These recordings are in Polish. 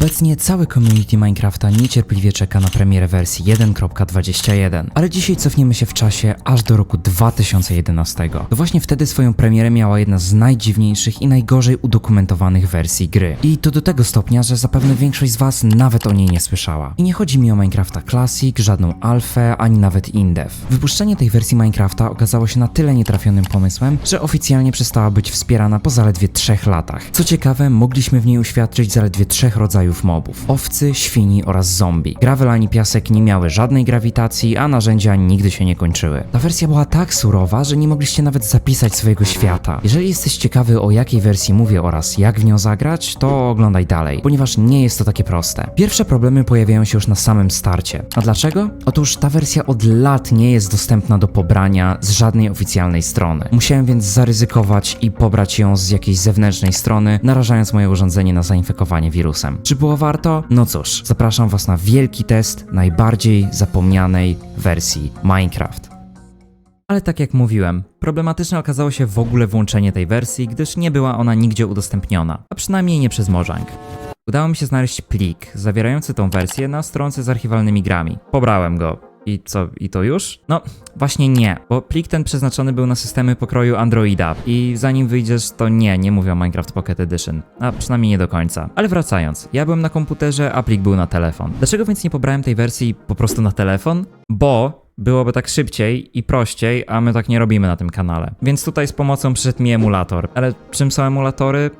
Obecnie całe community Minecrafta niecierpliwie czeka na premierę wersji 1.21, ale dzisiaj cofniemy się w czasie aż do roku 2011. To właśnie wtedy swoją premierę miała jedna z najdziwniejszych i najgorzej udokumentowanych wersji gry. I to do tego stopnia, że zapewne większość z was nawet o niej nie słyszała. I nie chodzi mi o Minecrafta Classic, żadną alfę, ani nawet indev. Wypuszczenie tej wersji Minecrafta okazało się na tyle nietrafionym pomysłem, że oficjalnie przestała być wspierana po zaledwie trzech latach. Co ciekawe, mogliśmy w niej uświadczyć zaledwie trzech rodzajów mobów: owcy, świni oraz zombie. Gravel ani piasek nie miały żadnej grawitacji, a narzędzia nigdy się nie kończyły. Ta wersja była tak surowa, że nie mogliście nawet zapisać swojego świata. Jeżeli jesteś ciekawy o jakiej wersji mówię oraz jak w nią zagrać, to oglądaj dalej, ponieważ nie jest to takie proste. Pierwsze problemy pojawiają się już na samym starcie. A dlaczego? Otóż ta wersja od lat nie jest dostępna do pobrania z żadnej oficjalnej strony. Musiałem więc zaryzykować i pobrać ją z jakiejś zewnętrznej strony, narażając moje urządzenie na zainfekowanie wirusem. Czy było warto? No cóż, zapraszam Was na wielki test najbardziej zapomnianej wersji Minecraft. Ale tak jak mówiłem, problematyczne okazało się w ogóle włączenie tej wersji, gdyż nie była ona nigdzie udostępniona, a przynajmniej nie przez Mojang. Udało mi się znaleźć plik zawierający tą wersję na stronce z archiwalnymi grami. Pobrałem go. I co, i to już? No, właśnie nie, bo plik ten przeznaczony był na systemy pokroju Androida i zanim wyjdziesz, to nie, nie mówię o Minecraft Pocket Edition, a przynajmniej nie do końca. Ale wracając, ja byłem na komputerze, a plik był na telefon. Dlaczego więc nie pobrałem tej wersji po prostu na telefon? Bo byłoby tak szybciej i prościej, a my tak nie robimy na tym kanale. Więc tutaj z pomocą przyszedł mi emulator. Ale czym są emulatory?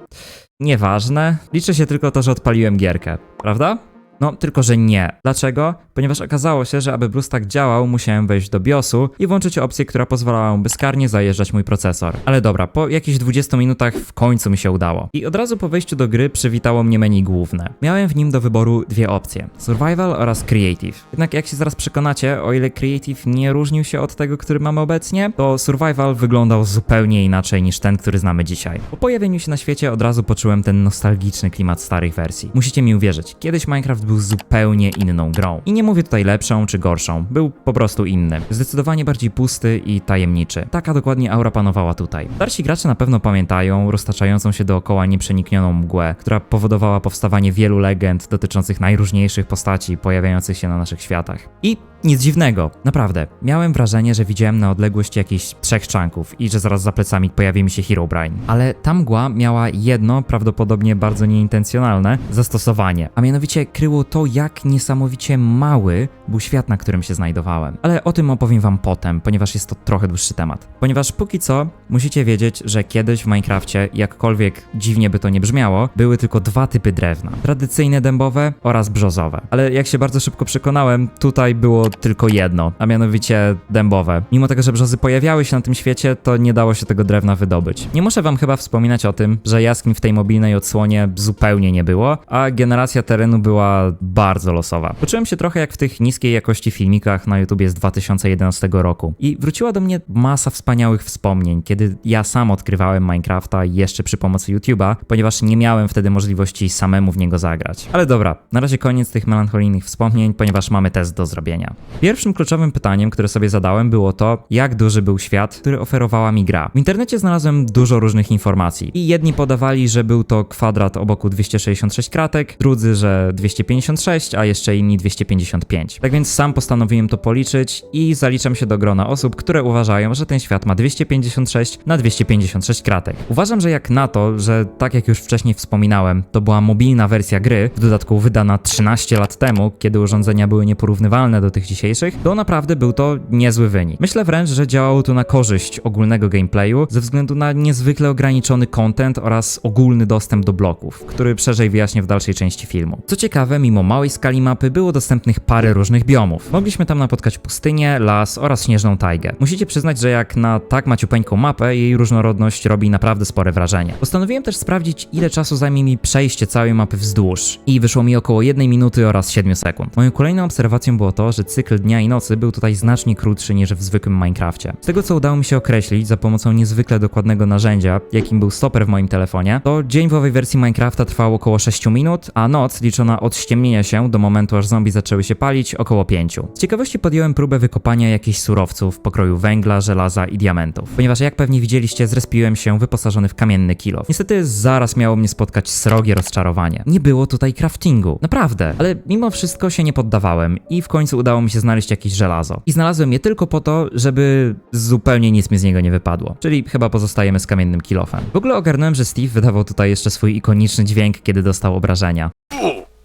Nieważne. Liczy się tylko to, że odpaliłem gierkę, prawda? No, tylko że nie. Dlaczego? Ponieważ okazało się, że aby BlueStack działał, musiałem wejść do BIOSu i włączyć opcję, która pozwalała mu bezkarnie zajeżdżać mój procesor. Ale dobra, po jakichś 20 minutach w końcu mi się udało. I od razu po wejściu do gry przywitało mnie menu główne. Miałem w nim do wyboru dwie opcje: Survival oraz Creative. Jednak jak się zaraz przekonacie, o ile Creative nie różnił się od tego, który mamy obecnie, to Survival wyglądał zupełnie inaczej niż ten, który znamy dzisiaj. Po pojawieniu się na świecie od razu poczułem ten nostalgiczny klimat starych wersji. Musicie mi uwierzyć, kiedyś Minecraft był zupełnie inną grą. I nie mówię tutaj lepszą czy gorszą, był po prostu inny. Zdecydowanie bardziej pusty i tajemniczy. Taka dokładnie aura panowała tutaj. Starsi gracze na pewno pamiętają roztaczającą się dookoła nieprzeniknioną mgłę, która powodowała powstawanie wielu legend dotyczących najróżniejszych postaci pojawiających się na naszych światach. I nic dziwnego, naprawdę. Miałem wrażenie, że widziałem na odległość jakichś trzech czanków i że zaraz za plecami pojawi mi się Herobrine. Ale ta mgła miała jedno, prawdopodobnie bardzo nieintencjonalne, zastosowanie. A mianowicie kryło to, jak niesamowicie mały był świat, na którym się znajdowałem. Ale o tym opowiem wam potem, ponieważ jest to trochę dłuższy temat. Ponieważ póki co musicie wiedzieć, że kiedyś w Minecrafcie, jakkolwiek dziwnie by to nie brzmiało, były tylko dwa typy drewna. Tradycyjne dębowe oraz brzozowe. Ale jak się bardzo szybko przekonałem, tutaj było tylko jedno, a mianowicie dębowe. Mimo tego, że brzozy pojawiały się na tym świecie, to nie dało się tego drewna wydobyć. Nie muszę wam chyba wspominać o tym, że jaskiń w tej mobilnej odsłonie zupełnie nie było, a generacja terenu była bardzo losowa. Poczułem się trochę jak w tych niskiej jakości filmikach na YouTubie z 2011 roku. I wróciła do mnie masa wspaniałych wspomnień, kiedy ja sam odkrywałem Minecrafta jeszcze przy pomocy YouTube'a, ponieważ nie miałem wtedy możliwości samemu w niego zagrać. Ale dobra, na razie koniec tych melancholijnych wspomnień, ponieważ mamy test do zrobienia. Pierwszym kluczowym pytaniem, które sobie zadałem, było to, jak duży był świat, który oferowała mi gra. W internecie znalazłem dużo różnych informacji i jedni podawali, że był to kwadrat o boku 266 kratek, drudzy, że 256, a jeszcze inni 255. Tak więc sam postanowiłem to policzyć i zaliczam się do grona osób, które uważają, że ten świat ma 256 na 256 kratek. Uważam, że jak na to, że tak jak już wcześniej wspominałem, to była mobilna wersja gry, w dodatku wydana 13 lat temu, kiedy urządzenia były nieporównywalne do tych dzisiejszych, to naprawdę był to niezły wynik. Myślę wręcz, że działało to na korzyść ogólnego gameplayu ze względu na niezwykle ograniczony content oraz ogólny dostęp do bloków, który szerzej wyjaśnię w dalszej części filmu. Co ciekawe, mimo małej skali mapy było dostępnych parę różnych biomów. Mogliśmy tam napotkać pustynię, las oraz śnieżną tajgę. Musicie przyznać, że jak na tak maciupeńką mapę, jej różnorodność robi naprawdę spore wrażenie. Postanowiłem też sprawdzić, ile czasu zajmie mi przejście całej mapy wzdłuż i wyszło mi około 1 minuty oraz 7 sekund. Moją kolejną obserwacją było to, że cykl dnia i nocy był tutaj znacznie krótszy niż w zwykłym Minecrafcie. Z tego co udało mi się określić za pomocą niezwykle dokładnego narzędzia, jakim był stoper w moim telefonie, to dzień w owej wersji Minecrafta trwał około 6 minut, a noc liczona od ściemnienia się do momentu, aż zombie zaczęły się palić, około 5. Z ciekawości podjąłem próbę wykopania jakichś surowców pokroju węgla, żelaza i diamentów, ponieważ jak pewnie widzieliście, zrespiłem się wyposażony w kamienny kilo. Niestety zaraz miało mnie spotkać srogie rozczarowanie. Nie było tutaj craftingu, naprawdę, ale mimo wszystko się nie poddawałem i w końcu udało mi się znaleźć jakieś żelazo. I znalazłem je tylko po to, żeby zupełnie nic mi z niego nie wypadło, czyli chyba pozostajemy z kamiennym kilofem. W ogóle ogarnąłem, że Steve wydawał tutaj jeszcze swój ikoniczny dźwięk, kiedy dostał obrażenia.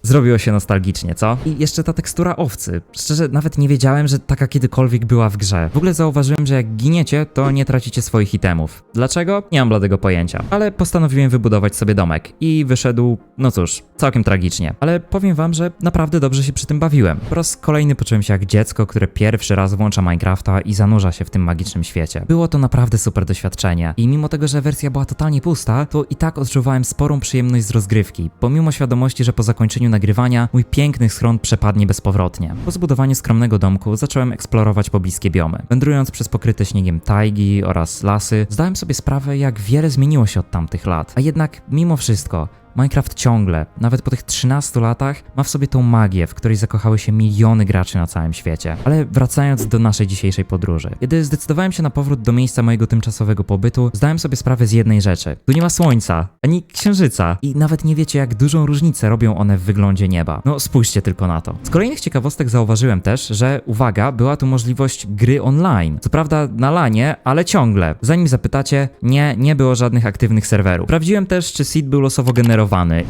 Zrobiło się nostalgicznie, co? I jeszcze ta tekstura owcy. Szczerze, nawet nie wiedziałem, że taka kiedykolwiek była w grze. W ogóle zauważyłem, że jak giniecie, to nie tracicie swoich itemów. Dlaczego? Nie mam bladego pojęcia. Ale postanowiłem wybudować sobie domek i wyszedł, no cóż, całkiem tragicznie. Ale powiem wam, że naprawdę dobrze się przy tym bawiłem. Po raz kolejny poczułem się jak dziecko, które pierwszy raz włącza Minecrafta i zanurza się w tym magicznym świecie. Było to naprawdę super doświadczenie i mimo tego, że wersja była totalnie pusta, to i tak odczuwałem sporą przyjemność z rozgrywki, pomimo świadomości, że po zakończeniu nagrywania mój piękny schron przepadnie bezpowrotnie. Po zbudowaniu skromnego domku zacząłem eksplorować pobliskie biomy. Wędrując przez pokryte śniegiem tajgi oraz lasy, zdałem sobie sprawę, jak wiele zmieniło się od tamtych lat. A jednak, mimo wszystko, Minecraft ciągle, nawet po tych 13 latach, ma w sobie tą magię, w której zakochały się miliony graczy na całym świecie. Ale wracając do naszej dzisiejszej podróży. Kiedy zdecydowałem się na powrót do miejsca mojego tymczasowego pobytu, zdałem sobie sprawę z jednej rzeczy. Tu nie ma słońca, ani księżyca i nawet nie wiecie, jak dużą różnicę robią one w wyglądzie nieba. No spójrzcie tylko na to. Z kolejnych ciekawostek zauważyłem też, że uwaga, była tu możliwość gry online. Co prawda na lanie, ale ciągle. Zanim zapytacie, nie, nie było żadnych aktywnych serwerów. Sprawdziłem też, czy seed był losowo generowany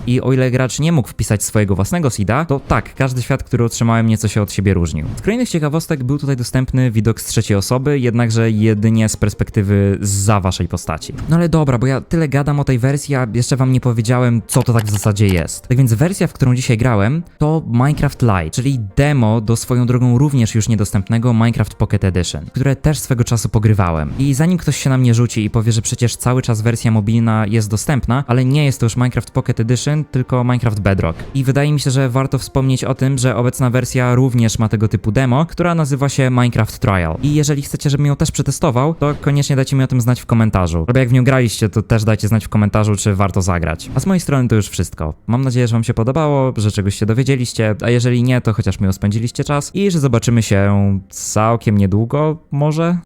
i o ile gracz nie mógł wpisać swojego własnego seeda, to tak, każdy świat, który otrzymałem nieco się od siebie różnił. Z kolejnych ciekawostek był tutaj dostępny widok z trzeciej osoby, jednakże jedynie z perspektywy za waszej postaci. No ale dobra, bo ja tyle gadam o tej wersji, a jeszcze wam nie powiedziałem, co to tak w zasadzie jest. Tak więc wersja, w którą dzisiaj grałem, to Minecraft Lite, czyli demo do swoją drogą również już niedostępnego Minecraft Pocket Edition, które też swego czasu pogrywałem. I zanim ktoś się na mnie rzuci i powie, że przecież cały czas wersja mobilna jest dostępna, ale nie jest to już Minecraft Pocket Edition, tylko Minecraft Bedrock. I wydaje mi się, że warto wspomnieć o tym, że obecna wersja również ma tego typu demo, która nazywa się Minecraft Trial. I jeżeli chcecie, żebym ją też przetestował, to koniecznie dajcie mi o tym znać w komentarzu. Albo jak w nią graliście, to też dajcie znać w komentarzu, czy warto zagrać. A z mojej strony to już wszystko. Mam nadzieję, że wam się podobało, że czegoś się dowiedzieliście, a jeżeli nie, to chociaż miło spędziliście czas i że zobaczymy się całkiem niedługo, może?